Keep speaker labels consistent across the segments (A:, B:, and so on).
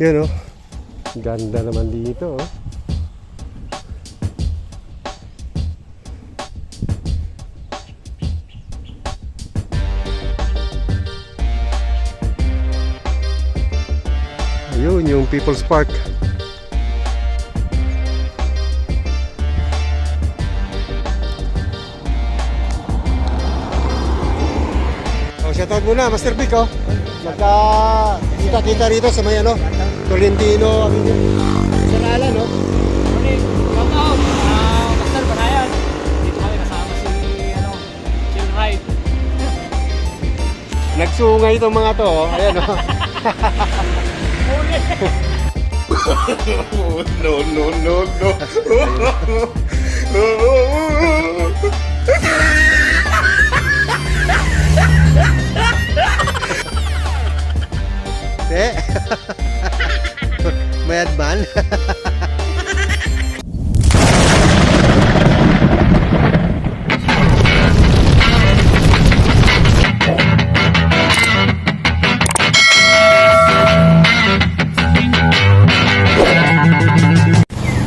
A: Yun oh. Ganda naman dito oh. Ayun, yung People's Park. Oh, shoutout muna, Master Vic, oh. Nagka kita-kita rito sa may ano, Tolentino, Sarala, no?
B: Morning, shout out, ah, Master Banayan. Dito kami kasama si, ano, Chill Ride.
A: Nagsungay itong mga to, oh. Ayan, oh.
C: no, no, no, no.
A: Man.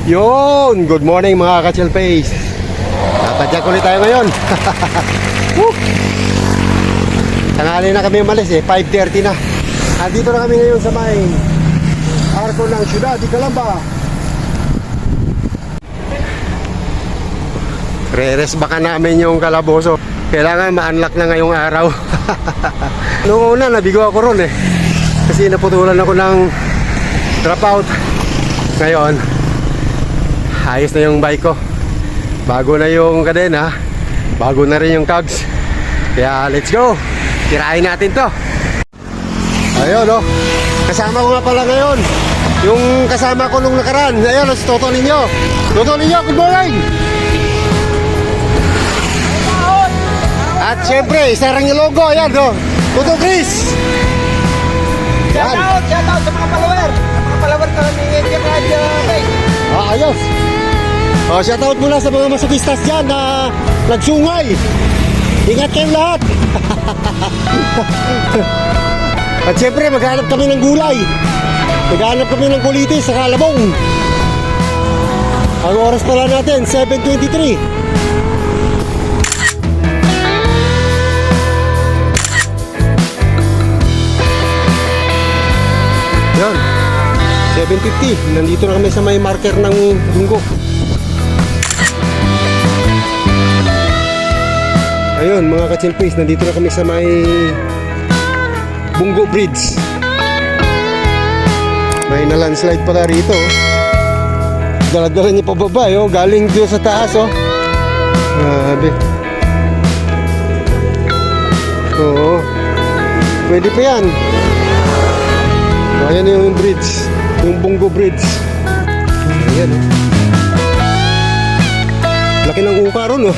A: Yun! Good morning mga ka-chill face. Tatadyak ulit tayo ngayon. Tanghali na kami umalis eh, 5.30 na. Andito na kami ngayon sa may arko ng syudad, di Calamba. Re-res baka namin yung kalaboso. Kailangan ma-unlock na ngayong araw. Noong una, nabigo ako ron eh. Kasi naputulan ako ng dropout. Ngayon, ayos na yung bike ko. Bago na yung kadena. Bago na rin yung cogs. Kaya let's go. Tirahin natin to. Ayun, oh. Kasama ko nga pala ngayon. Yung kasama ko nung nakaraan. Ayun, oh, si Toto ninyo. Toto ninyo, good morning! At syempre, isa rin yung logo. Ayan, oh. Toto Chris! Yan.
B: out, shout out sa mga follower. Sa mga follower ko ni Angel Radio.
A: Ah, ayos. Oh, shoutout mula sa mga masokistas dyan na nagsungay. Ingat kayong lahat. At syempre, maghanap kami ng gulay. Maghanap kami ng kulitis sa Kalabong. Ang oras pala natin, 7.23. Yan. 7.50. Nandito na kami sa may marker ng lunggo. Ayun, mga ka-chillpace, nandito na kami sa may Bungo Bridge. May na-landslide pala rito. Dala-dala niya pababa, oh. galing doon sa taas. Oh. Grabe. Oo. Pwede pa yan. Ayan yung bridge. Yung Bungo Bridge. Ayan. oh. Laki ng uka ron, oh.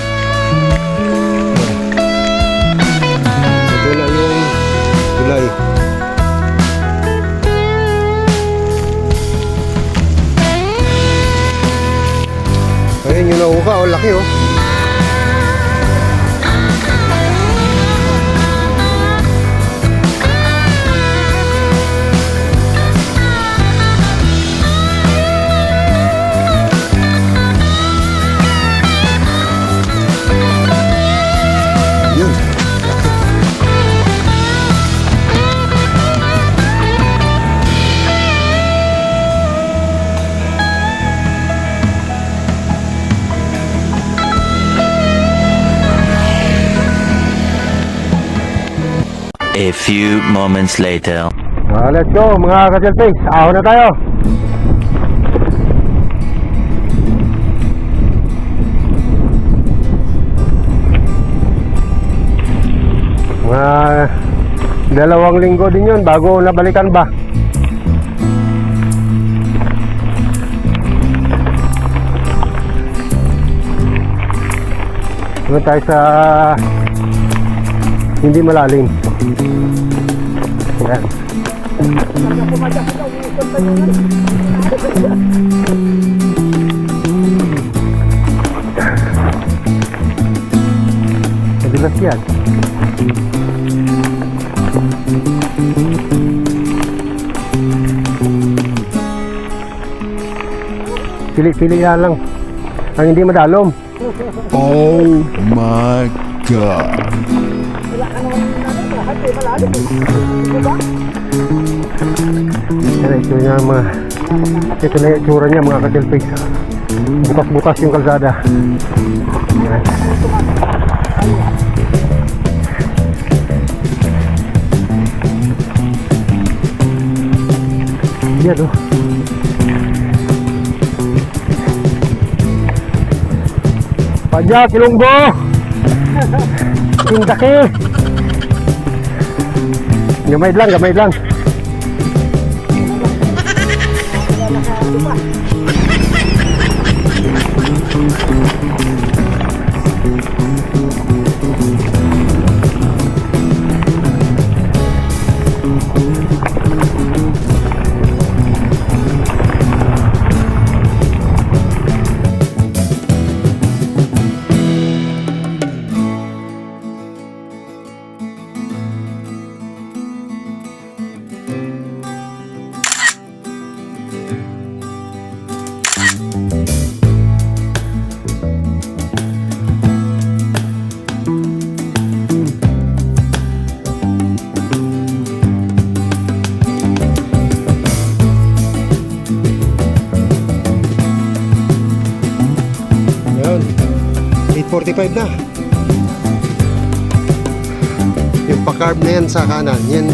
A: Tulay. Ayan yung nauka, oh. Laki, oh.
D: Few moments later.
A: Ah, let's go mga ka-selfies. Ahon na tayo. Mga dalawang linggo din yun bago nabalikan ba. Doon tayo sa hindi malalim. Yan. Madilas yan. Pili-pili lang. Ang hindi madalom.
C: Oh my god.
A: Yan, ito niya mga ito na yung itsura niya mga katilpig. Bukas-bukas yung kalsada. Yan. Yan oh. Padya, Kilunggo! Tindaki! Gamay lang, gamay lang. 8.45 na. Yung pa-carb na yan sa kanan, yan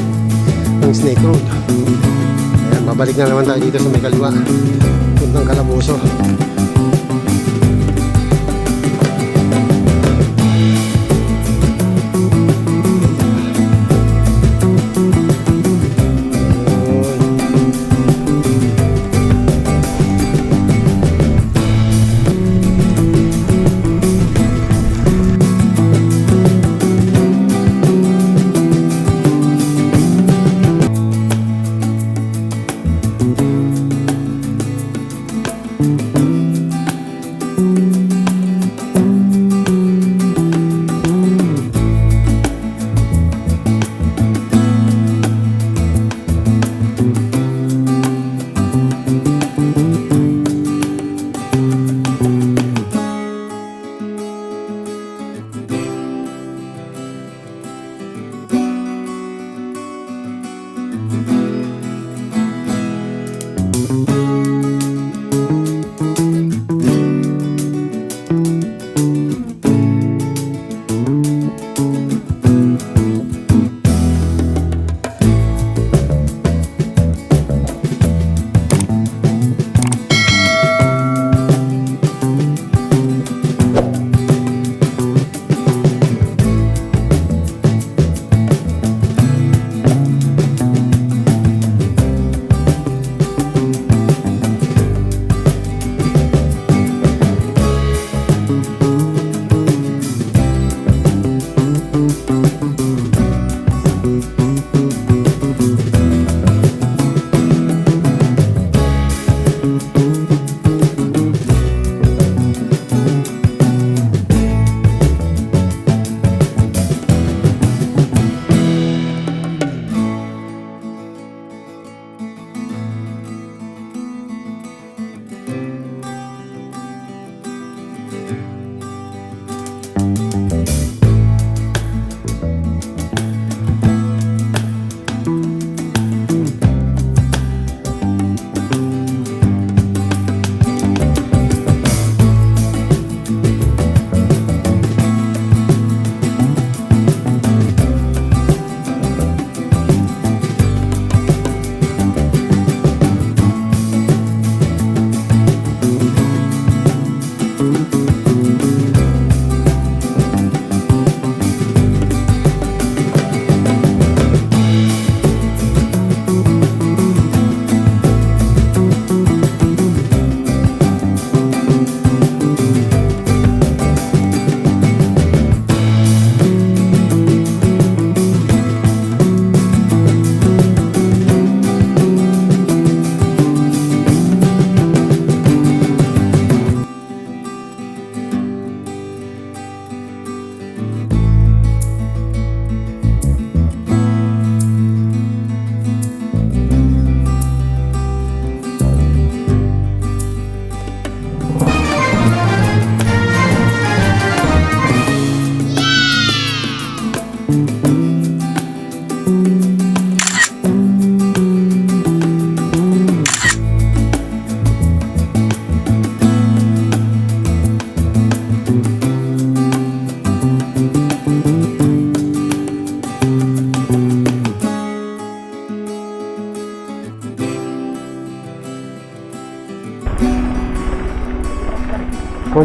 A: ang Snake Road. Ayan, babalik na naman tayo dito sa may kaliwa. Puntang Calaboso.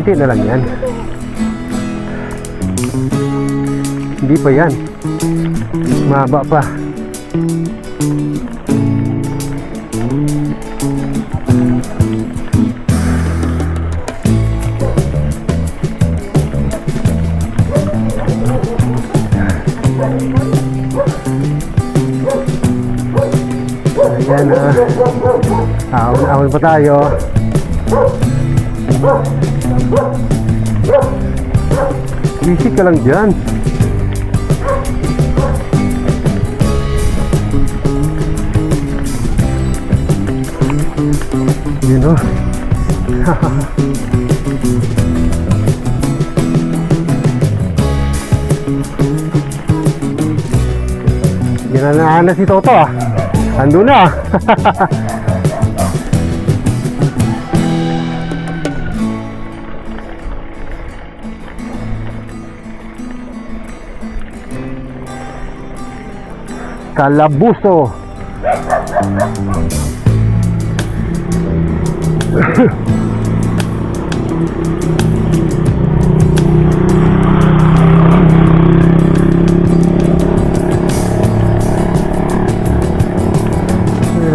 A: Konti na lang yan. Hindi pa yan. Maba pa. Ayan ah. Ahon-ahon pa tayo. Easy ka lang dyan. Yun o. Ginanahan na si Toto ah. Ando na ah. Kalabuso.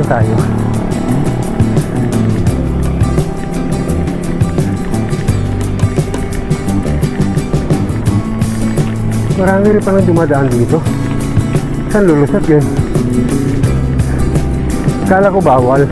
A: Tayo? Marami rin palang dumadaan dito. Saan lulusot yun? Kala ko bawal.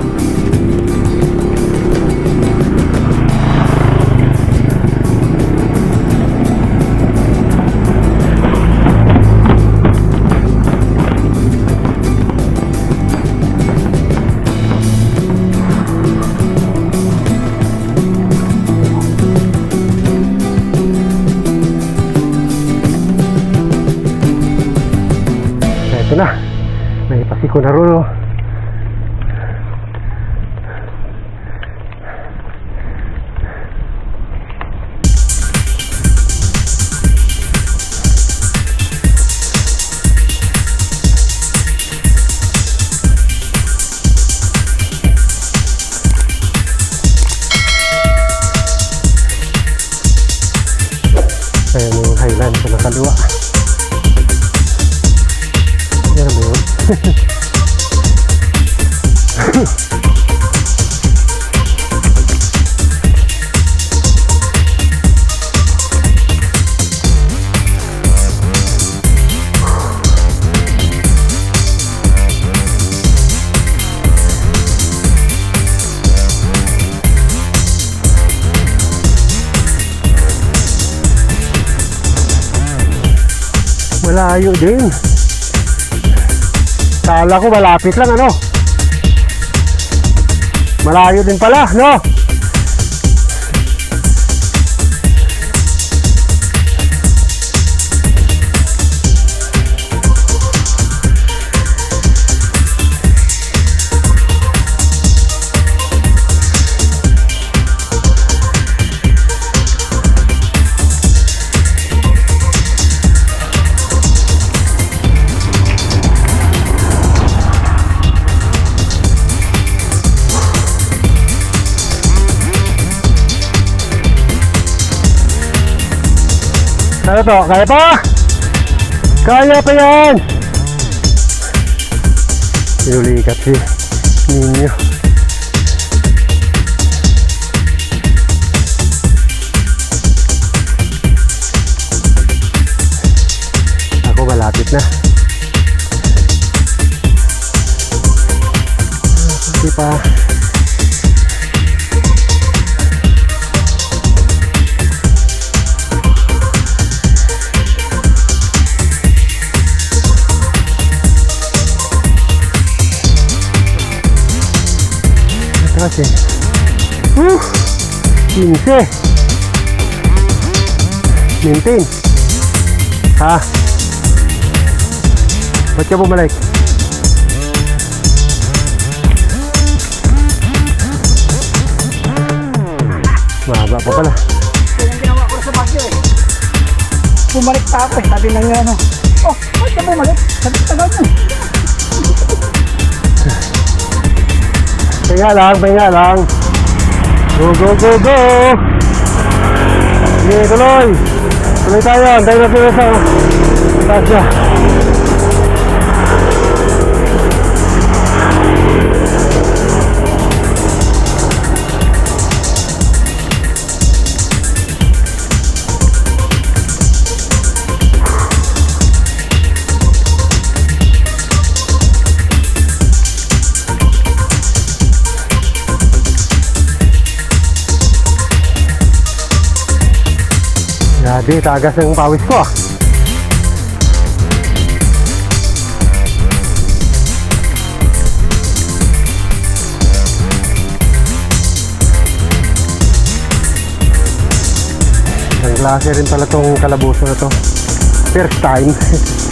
A: Naipasiko na rin. oh. Ayan yung highland Malayo din. Kala ko malapit lang ano. Malayo din pala, no? Ano to? Kaya pa? Kaya pa yan! Sinulikat si Ninyo. Kasi. Uh! 15. Maintain. Ha? Ba't ka bumalik? Mahaba pa pala.
B: Bumalik pa ako eh. Sabi yung ano. Oh, bakit ka bumalik? Sabi tagal na.
A: Pahinga lang, pahinga lang. Go, go, go, go! Sige, tuloy. Tuloy tayo. Natin na sa taas Grabe, tagas ng pawis ko ah. Ang klase rin pala tong kalabuso na to. First time.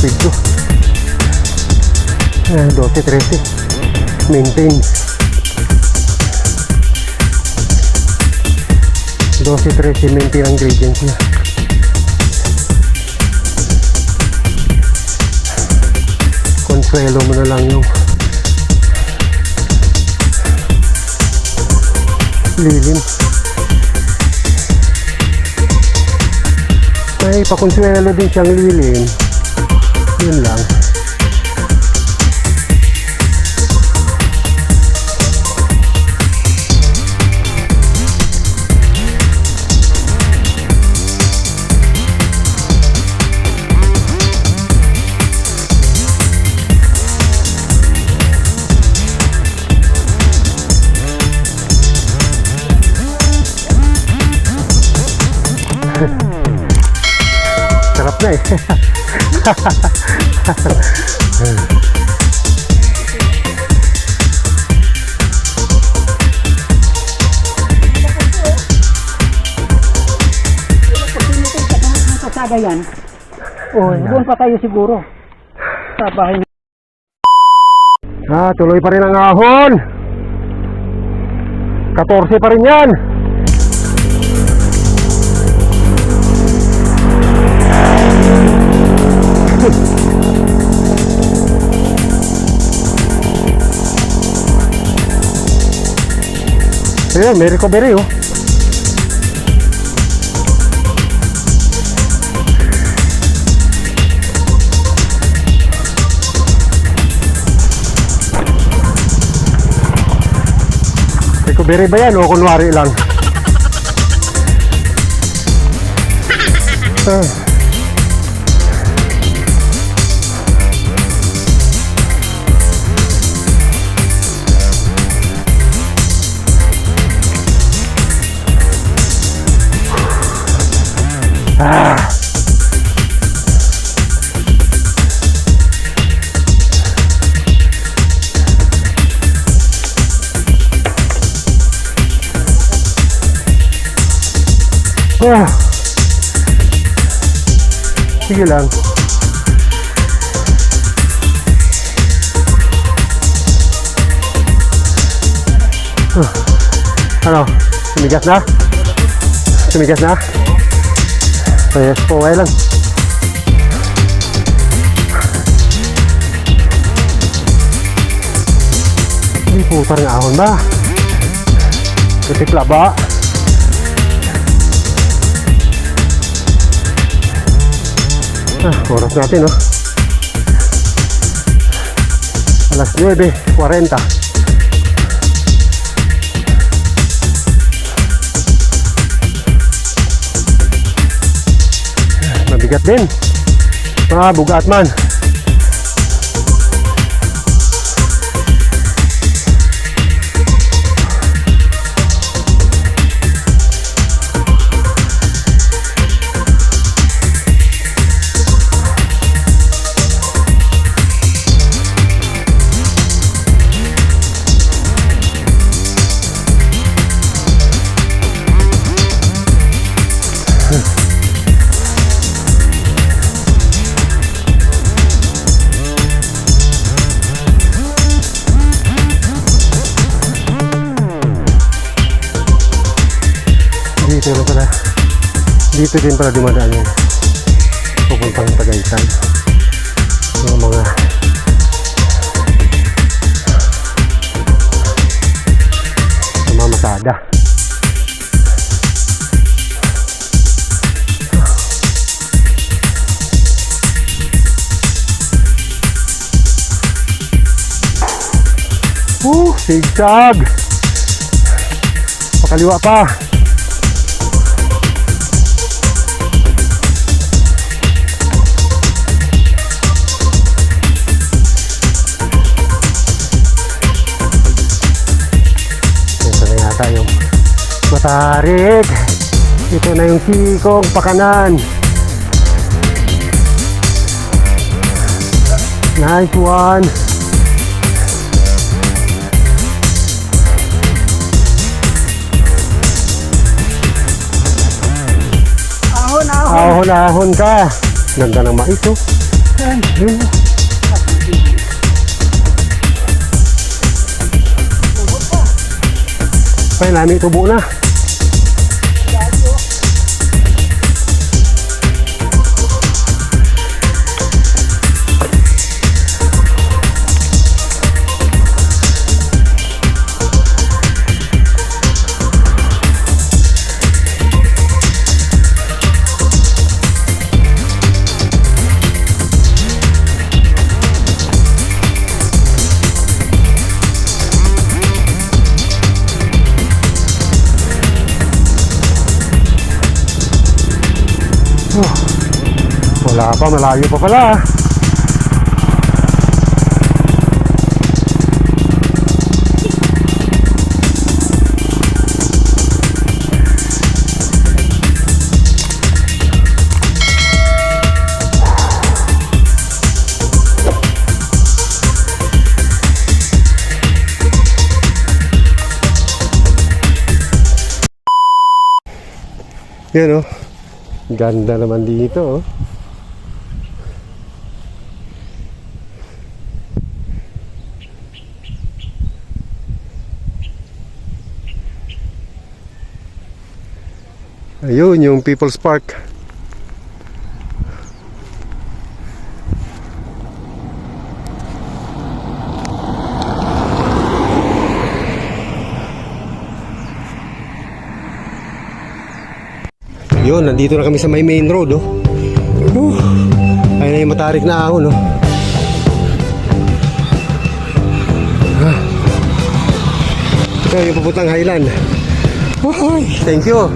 A: speed ko. Ah, 12, 13. Maintain. 12, 13, maintain ang gradients niya. Consuelo mo na lang yung lilim. May pakonsuelo din siyang lilim. Yun lang. Sarap na eh.
B: pa tayo siguro. Sa bahay
A: Ah, tuloy pa rin ang ahon. 14 pa rin yan. Ayan, may recovery oh. Recovery ba yan o kunwari lang? Ah. Ah. Ah. Sige lang. Ah. Ano? Sumigas na? Sumigas na? Yes po, okay lang. Hindi putar ng ahon ba? Titikla ba? Ah, oras natin, no? Alas 9.40. Mabigat din. Mga bugat man. Dito din pala dumadaan yun. Pupuntang Tagaytay. Yung mga mga masada. Uh, sigsag! Pakaliwa pa. Matarik. Ito na yung sikong pakanan. Nice one.
B: Ahon, ahon.
A: Ahon-ahon ka. Ganda ng mais, oh. Yun. Kaya namin tubo na. Pa, malayo pa pala. Yan oh. Ganda naman dito oh. Ayun, yung People's Park. Yun, nandito na kami sa may main road, oh. Uh, ayun na yung matarik na ahon, oh. Ah. Ito yung papuntang Highland. Thank you.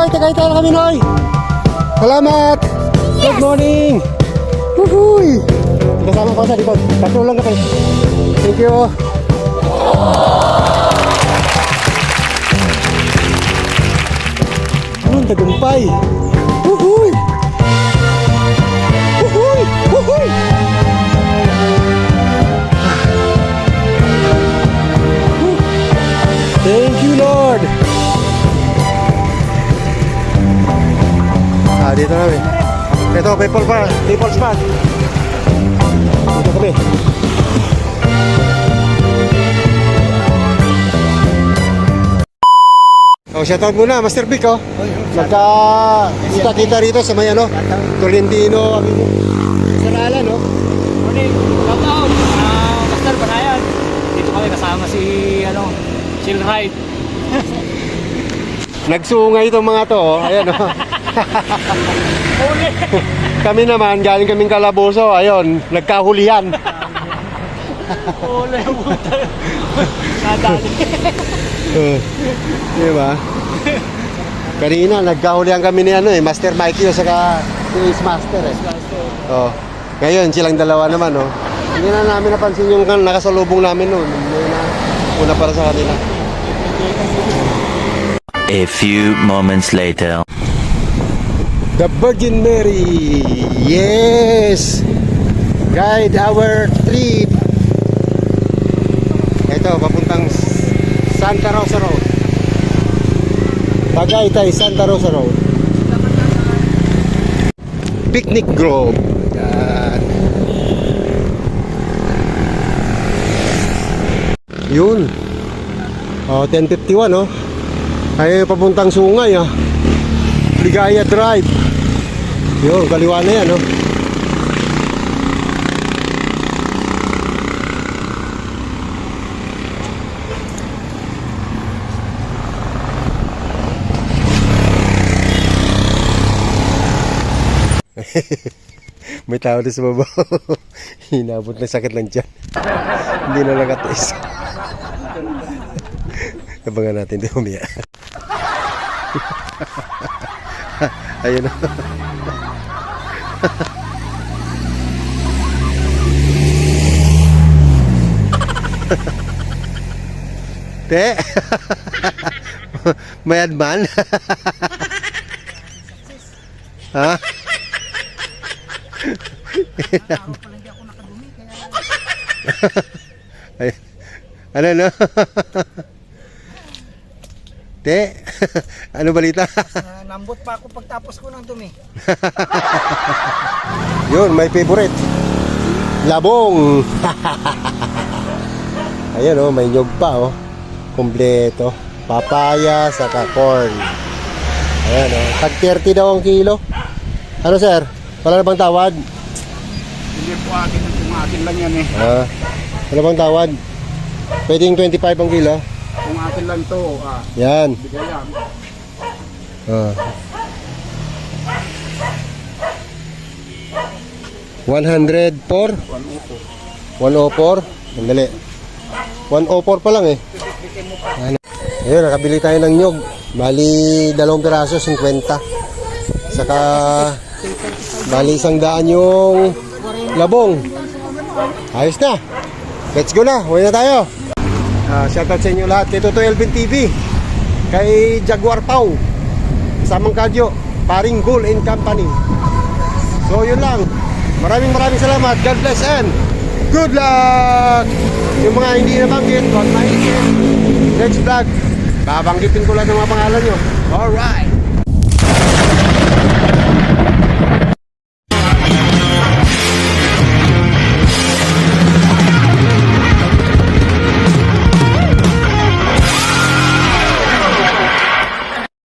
A: Noy. Tagaytay na kami, Noy. Salamat. Good morning. Wuhuy. Kasama ko sa likod. Tatlo lang kami. Thank you. Ang tagumpay. Wuhuy! Wuhuy! Wuhuy! Thank you, Lord. Ah, dito namin. Ito, people pa, people spot. kami. Oh, shoutout muna, Master Vic, oh. Nagka, kita-kita rito sa may ano, Tolentino, Avenue. Sa Nala, no?
B: Morning, shout out. Ah, Master Banayan. Dito kami kasama si ano, Chill Ride.
A: Nagsungay itong mga to, oh. Ayan, oh.
B: Uli.
A: Kami naman, galing kaming kalaboso, ayun, nagkahulihan.
B: Uli ang puta. Nadali.
A: Uh, di ba? Kanina, nagkahulihan kami ni ano eh, Master Mikey o saka si Ace Master eh. Oh. Ngayon, silang dalawa naman, oh. Hindi na namin napansin yung kan- nakasalubong namin noon. Na una para sa kanila.
D: A few moments later.
A: The Virgin Mary. Yes. Guide our trip. Ito, papuntang Santa Rosa Road. Tagaytay, Santa Rosa Road. Picnic Grove. Yan. Yun. Oh, 1051, oh. Ay, papuntang Sungay, ah. Ligaya Drive. Yun, kaliwa na yan, oh. May tao din sa baba. Hinabot na sakit lang dyan. Hindi na nakatis. Abangan natin di umiyak. Ayun na. Te. Mayad man. ha? Ay, ano no? Te, ano balita?
B: Nambot pa ako pagtapos ko ng dumi.
A: Yun, may favorite. Labong. Ayan oh, may nyog pa oh. Kompleto. Papaya sa corn. Ayan oh, tag 30 daw ang kilo. Ano sir? Wala na bang tawad?
B: Hindi po akin ang kumakin lang yan eh.
A: Ah, wala bang tawad? Pwedeng 25 ang kilo.
B: Kung akin lang to, ah,
A: Yan.
B: bigay lang.
A: Ah. 104? 104? Sandali. 104 pa lang eh. Ayun, nakabili tayo ng nyog. Bali, dalawang piraso, 50. Saka, bali isang daan yung labong. Ayos na. Let's go na. Uwi na tayo. Ah, shoutout sa inyo lahat kay Toto Elvin TV. Kay Jaguar Pau. Samang Kadyo. Paring Goal and Company. So yun lang. Maraming maraming salamat. God bless and good luck! Yung mga hindi nabanggit, huwag maisip. Next vlog, babanggitin ko lang ng mga pangalan nyo. Alright!